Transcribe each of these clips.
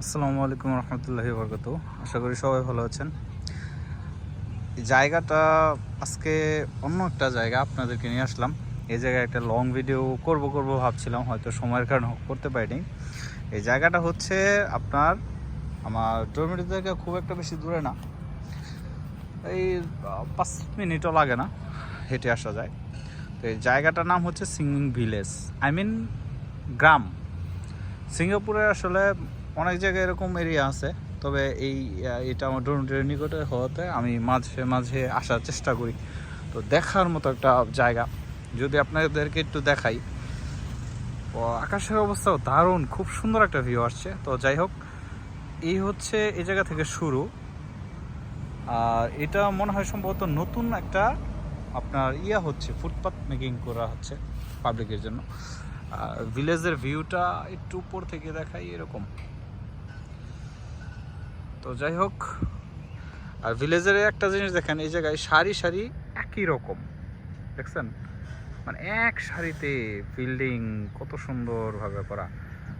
আসসালামু আলাইকুম রহমতুল্লাহি বরকত আশা করি সবাই ভালো আছেন। জায়গাটা আজকে অন্য একটা জায়গা আপনাদেরকে নিয়ে আসলাম। এই জায়গায় একটা লং ভিডিও করব করব ভাবছিলাম, হয়তো সময়ের কারণে করতে পারিনি। এই জায়গাটা হচ্ছে আপনার, আমার ডরমিটি থেকে খুব একটা বেশি দূরে না। এই পাঁচ মিনিটও লাগে না হেঁটে আসা যায়। তো এই জায়গাটার নাম হচ্ছে সিঙ্গিং ভিলেজ, আই মিন গ্রাম। সিঙ্গাপুরে আসলে অনেক জায়গায় এরকম এরিয়া আছে, তবে এই এটা আমার ডরমিটরির নিকটে হওয়াতে আমি মাঝে মাঝে আসার চেষ্টা করি। তো দেখার মতো একটা জায়গা। যদি আপনাদেরকে একটু দেখাই, ও, আকাশের অবস্থাও দারুণ, খুব সুন্দর একটা ভিউ আসছে। তো যাই হোক, এই হচ্ছে এই জায়গা থেকে শুরু। আর এটা মনে হয় সম্ভবত নতুন একটা আপনার ইয়া হচ্ছে ফুটপাথ মেকিং করা হচ্ছে পাবলিকের জন্য। আর ভিলেজের ভিউটা একটু উপর থেকে দেখাই এরকম। তো যাই হোক, আর ভিলেজের একটা জিনিস দেখেন, এই জায়গায় সারি সারি একই রকম। দেখছেন? মানে এক সারিতে বিল্ডিং কত সুন্দরভাবে করা।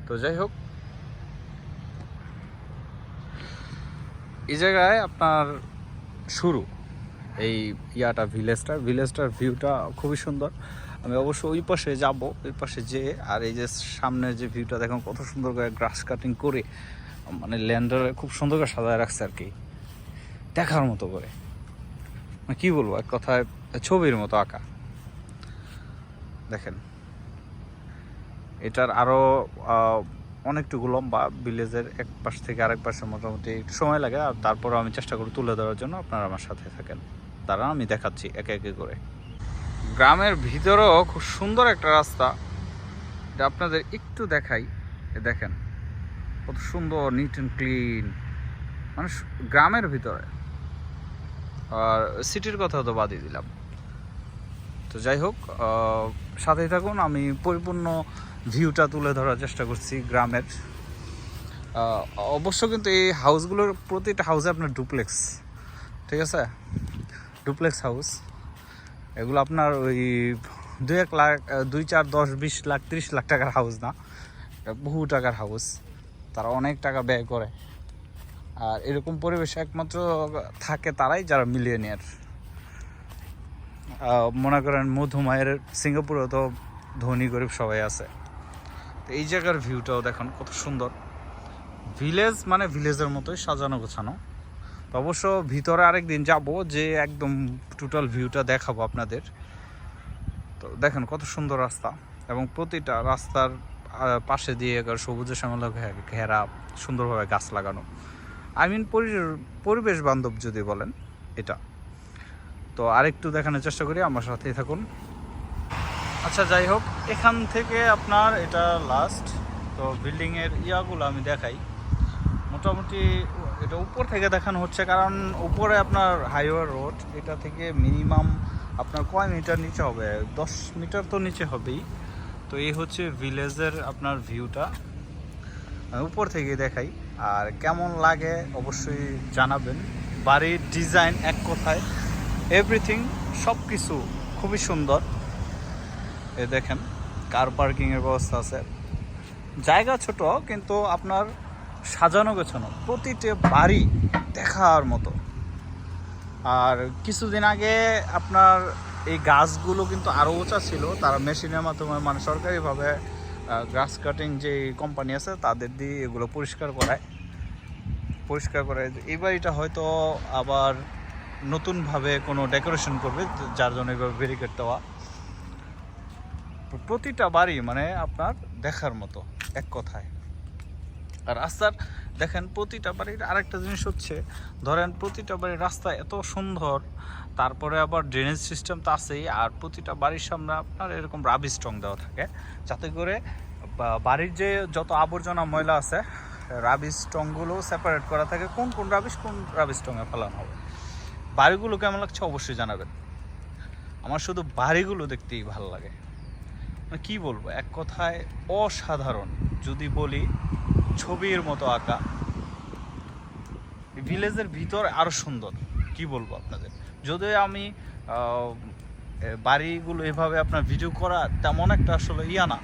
তো যাই হোক, এই জায়গায় আপনার শুরু। এই ইয়াটা ভিলেজটার ভিলেজটার ভিউটা খুবই সুন্দর। আমি অবশ্য ওই পাশে যাব, ওই পাশে যেয়ে, আর এই যে সামনের যে ভিউটা দেখুন কত সুন্দর করে গ্রাস কাটিং করে মানে ল্যান্ডারে খুব সুন্দর করে সাজায় রাখছে আর কি। দেখার মতো করে। মানে কি বলব, এক কথায় ছবির মতো আঁকা। দেখেন। এটার আরও অনেকটুকু লম্বা ভিলেজের এক পাশ থেকে আরেক পাশে মোটামুটি একটু সময় লাগে, আর তারপরও আমি চেষ্টা করি তুলে ধরার জন্য। আপনারা আমার সাথে থাকেন। তারা আমি দেখাচ্ছি একে একে করে। গ্রামের ভিতরেও খুব সুন্দর একটা রাস্তা। এটা আপনাদের একটু দেখাই। দেখেন। কত সুন্দর নিট অ্যান্ড ক্লিন মানে গ্রামের ভিতরে। আর সিটির কথা তো বাদই দিলাম। তো যাই হোক সাথেই থাকুন, আমি পরিপূর্ণ ভিউটা তুলে ধরার চেষ্টা করছি গ্রামের। অবশ্য কিন্তু এই হাউসগুলোর প্রতিটা হাউসে আপনার ডুপ্লেক্স ঠিক আছে? ডুপ্লেক্স হাউস এগুলো আপনার ওই দুই এক লাখ, দুই চার দশ বিশ লাখ, তিরিশ লাখ টাকার হাউস না। বহু টাকার হাউস তারা অনেক টাকা ব্যয় করে। আর এরকম পরিবেশে একমাত্র থাকে তারাই, যারা মিলিয়নিয়ার মনে করেন মধুমায়ের সিঙ্গাপুরেও তো ধনী গরিব সবাই আছে। তো এই জায়গার ভিউটাও দেখুন কত সুন্দর। ভিলেজ মানে ভিলেজের মতোই সাজানো গোছানো। অবশ্য ভিতরে আরেক দিন যাব, যে একদম টোটাল ভিউটা দেখাবো আপনাদের। তো দেখেন কত সুন্দর রাস্তা এবং প্রতিটা রাস্তার পাশে দিয়ে সবুজে শ্যামলা ঘেরা সুন্দরভাবে গাছ লাগানো। আই মিন পরিবেশ বান্ধব যদি বলেন, এটা। তো আরেকটু দেখানোর চেষ্টা করি, আমার সাথেই থাকুন। আচ্ছা যাই হোক, এখান থেকে আপনার এটা লাস্ট তো বিল্ডিংয়ের ইয়াগুলো আমি দেখাই। মোটামুটি এটা উপর থেকে দেখানো হচ্ছে, কারণ উপরে আপনার হাইওয়ে রোড এটা থেকে মিনিমাম আপনার কয় মিটার নিচে হবে? দশ মিটার তো নিচে হবেই। তো এই হচ্ছে ভিলেজের আপনার ভিউটা উপর থেকে দেখাই, আর কেমন লাগে অবশ্যই জানাবেন। বাড়ির ডিজাইন এক কথায় এভরিথিং সব কিছু খুবই সুন্দর। এ দেখেন কার পার্কিংয়ের ব্যবস্থা আছে। জায়গা ছোট, কিন্তু আপনার সাজানো গোছানো, প্রতিটি বাড়ি দেখার মতো। আর কিছুদিন আগে আপনার এই গাছগুলো কিন্তু আরও উঁচা ছিল। তারা মেশিনের মাধ্যমে মানে সরকারিভাবে গ্রাস কাটিং যে কোম্পানি আছে, তাদের দিয়ে এগুলো পরিষ্কার করায়। পরিষ্কার করে এই বাড়িটা হয়তো আবার নতুনভাবে কোনো ডেকোরেশন করবে, যার জন্য এভাবে ব্যারিকেড দেওয়া। প্রতিটা বাড়ি মানে আপনার দেখার মতো, এক কথায়। আর রাস্তার দেখেন প্রতিটা বাড়ির আরেকটা জিনিস হচ্ছে, ধরেন প্রতিটা বাড়ির রাস্তা এত সুন্দর, তারপরে আবার ড্রেনেজ সিস্টেম তো আছেই, আর প্রতিটা বাড়ির সামনে আপনার এরকম রাবি স্ট্রং দেওয়া থাকে, যাতে করে বাড়ির যে যত আবর্জনা ময়লা আছে রাবি স্ট্রংগুলো সেপারেট করা থাকে, কোন কোন রাবিশ কোন রাবি স্ট্রংয়ে ফেলানো হবে। বাড়িগুলো কেমন লাগছে অবশ্যই জানাবেন। আমার শুধু বাড়িগুলো দেখতেই ভালো লাগে। মানে কি বলব, এক কথায় অসাধারণ, যদি বলি ছবির মতো আঁকা। ভিলেজের ভিতর আরও সুন্দর, কি বলব আপনাদের? যদিও আমি বাড়িগুলো এভাবে আপনার ভিডিও করা তেমন একটা আসলে ইয়া না।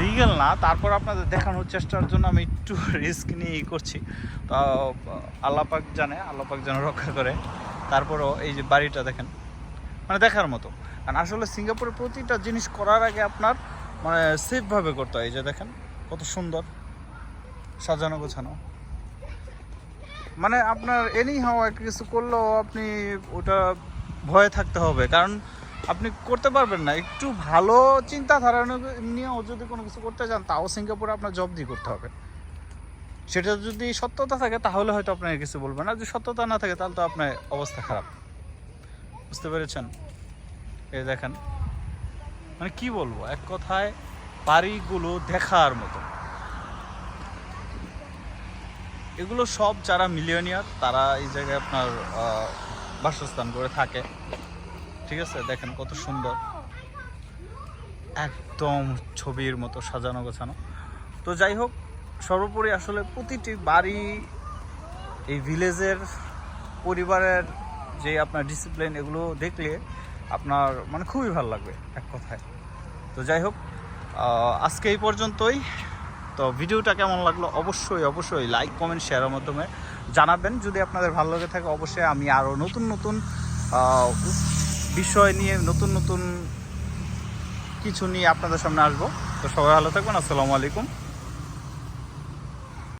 লিগেল না, তারপর আপনাদের দেখানোর চেষ্টার জন্য আমি একটু রিস্ক নিয়ে করছি। তো আল্লাপাক জানে আল্লাপাক যেন রক্ষা করে। তারপরও এই যে বাড়িটা দেখেন মানে দেখার মতো। কারণ আসলে সিঙ্গাপুরে প্রতিটা জিনিস করার আগে আপনার মানে সেফভাবে করতে হয়, এই যে দেখেন। কত সুন্দর সাজানো গোছানো। মানে আপনার এনি একটা কিছু করলেও আপনি ওটা ভয়ে থাকতে হবে, কারণ আপনি করতে পারবেন না। একটু ভালো চিন্তাধারা নিয়েও যদি কোনো কিছু করতে চান, তাও সিঙ্গাপুরে আপনার জব দিয়ে করতে হবে। সেটা যদি সত্যতা থাকে, তাহলে হয়তো আপনাকে কিছু বলবে না। যদি সত্যতা না থাকে, তাহলে তো আপনার অবস্থা খারাপ। বুঝতে পেরেছেন? এই দেখেন। মানে কি বলব? এক কথায় বাড়িগুলো দেখার মতো। এগুলো সব যারা মিলিয়নিয়ার, তারা এই জায়গায় আপনার বাসস্থান করে থাকে। ঠিক আছে? দেখেন কত সুন্দর। একদম ছবির মতো সাজানো গোছানো। তো যাই হোক, সর্বোপরি আসলে প্রতিটি বাড়ি, এই ভিলেজের পরিবারের যে আপনার ডিসিপ্লিন এগুলো দেখলে আপনার মানে খুবই ভালো লাগবে, এক কথায়। তো যাই হোক আজকে এই পর্যন্তই। তো ভিডিওটা কেমন লাগল? অবশ্যই অবশ্যই লাইক কমেন্ট শেয়ারের মাধ্যমে জানাবেন। যদি আপনাদের ভালো লাগে থাকে, অবশ্যই আমি আরও নতুন নতুন বিষয় নিয়ে, নতুন নতুন কিছু নিয়ে আপনাদের সামনে আসব। তো সবাই ভালো থাকবেন। আসসালামু আলাইকুম।